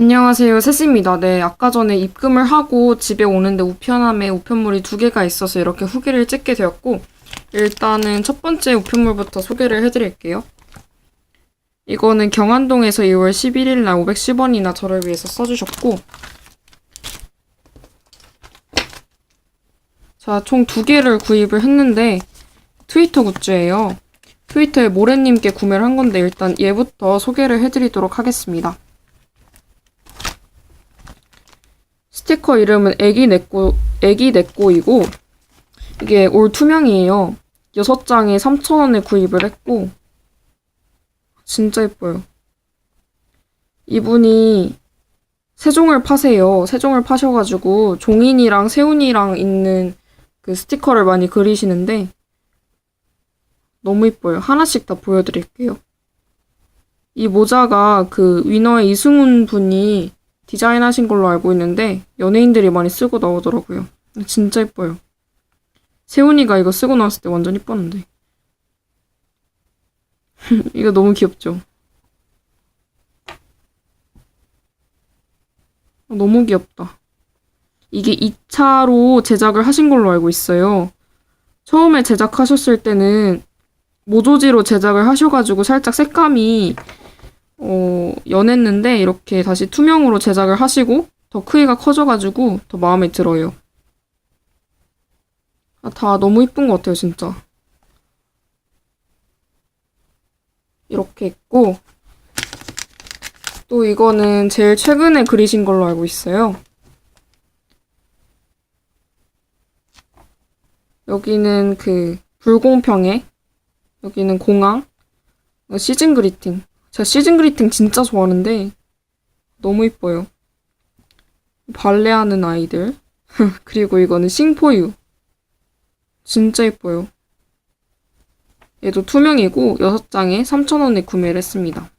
안녕하세요. 세스입니다. 네, 아까 전에 입금을 하고 집에 오는데 우편함에 우편물이 두 개가 있어서 이렇게 후기를 찍게 되었고, 일단은 첫 번째 우편물부터 소개를 해드릴게요. 이거는 경안동에서 2월 11일 날 510원이나 저를 위해서 써주셨고, 자, 총 두 개를 구입을 했는데, 트위터 굿즈예요. 트위터에 모래님께 구매를 한 건데, 일단 얘부터 소개를 해드리도록 하겠습니다. 스티커 이름은 애기 내꼬, 애기 내꼬이고, 이게 올 투명이에요. 6장에 3,000원에 구입을 했고, 진짜 예뻐요. 이분이 세종을 파세요. 세종을 파셔가지고, 종인이랑 세훈이랑 있는 그 스티커를 많이 그리시는데, 너무 예뻐요. 하나씩 다 보여드릴게요. 이 모자가 그 위너의 이승훈 분이 디자인하신 걸로 알고 있는데 연예인들이 많이 쓰고 나오더라고요. 진짜 예뻐요. 세훈이가 이거 쓰고 나왔을 때 완전 예뻤는데. 이거 너무 귀엽죠? 너무 귀엽다. 이게 2차로 제작을 하신 걸로 알고 있어요. 처음에 제작하셨을 때는 모조지로 제작을 하셔가지고 살짝 색감이 어, 연했는데 이렇게 다시 투명으로 제작을 하시고 더 크기가 커져가지고 더 마음에 들어요. 아, 다 너무 이쁜 것 같아요, 진짜. 이렇게 있고 또 이거는 제일 최근에 그리신 걸로 알고 있어요. 여기는 그 불공평해, 여기는 공항, 어, 시즌 그리팅. 제가 시즌 그리팅 진짜 좋아하는데 너무 이뻐요. 발레하는 아이들. 그리고 이거는 싱포유. 진짜 이뻐요. 얘도 투명이고 6장에 3,000원에 구매를 했습니다.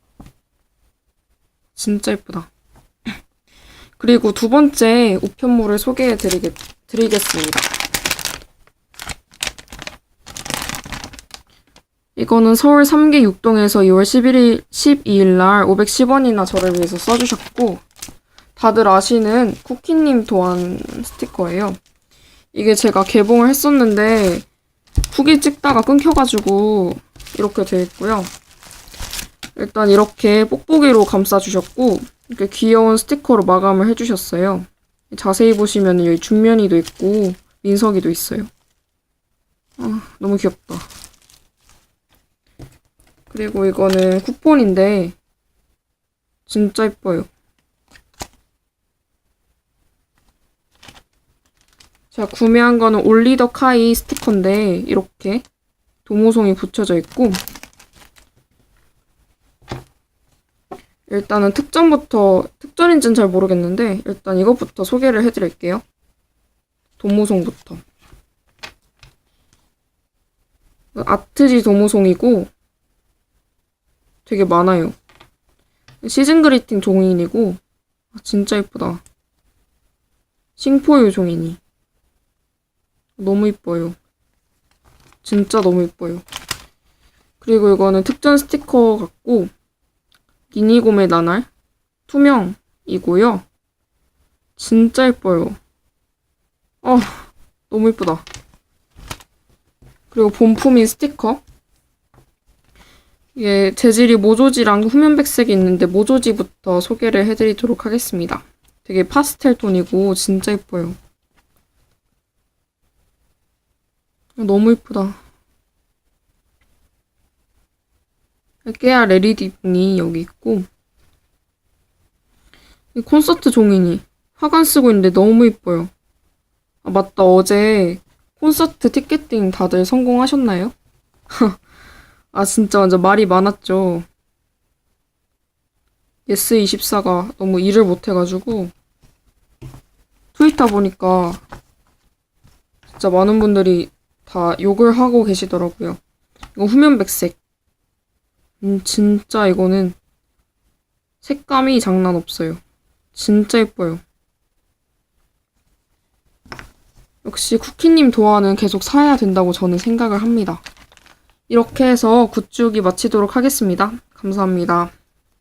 진짜 예쁘다. 그리고 두 번째 우편물을 소개해 드리겠, 드리겠습니다. 이거는 서울 3개 6동에서 2월 11일, 12일 날 510원이나 저를 위해서 써주셨고, 다들 아시는 쿠키님 도안 스티커예요. 이게 제가 개봉을 했었는데, 후기 찍다가 끊겨가지고, 이렇게 돼 있고요. 일단 이렇게 뽁뽁이로 감싸주셨고, 이렇게 귀여운 스티커로 마감을 해주셨어요. 자세히 보시면 여기 중면이도 있고, 민석이도 있어요. 아, 너무 귀엽다. 그리고 이거는 쿠폰인데 진짜 예뻐요. 제가 구매한 거는 올리더 카이 스티커인데 이렇게 도모송이 붙여져 있고 일단은 특전부터 특전인지는 잘 모르겠는데 일단 이것부터 소개를 해드릴게요. 도모송부터 아트지 도모송이고 되게 많아요. 시즌 그리팅 종인이고 아, 진짜 예쁘다. 싱포유 종인이 너무 이뻐요. 진짜 너무 이뻐요. 그리고 이거는 특전 스티커 같고 니니곰의 나날 투명이고요. 진짜 예뻐요. 아 너무 이쁘다. 그리고 본품인 스티커 이게 재질이 모조지랑 후면백색이 있는데 모조지부터 소개를 해드리도록 하겠습니다. 되게 파스텔 톤이고 진짜 예뻐요. 너무 예쁘다. 깨알 LED 분이 여기 있고 이 콘서트 종이니 화관 쓰고 있는데 너무 예뻐요. 아 맞다 어제 콘서트 티켓팅 다들 성공하셨나요? 아, 진짜 완전 말이 많았죠. 예스24가 너무 일을 못해가지고, 트위터 보니까, 진짜 많은 분들이 다 욕을 하고 계시더라고요. 이거 후면 백색. 음, 진짜 이거는 색감이 장난 없어요. 진짜 예뻐요. 역시 쿠키님 도안은 계속 사야 된다고 저는 생각을 합니다. 이렇게 해서 굿즈기 마치도록 하겠습니다. 감사합니다.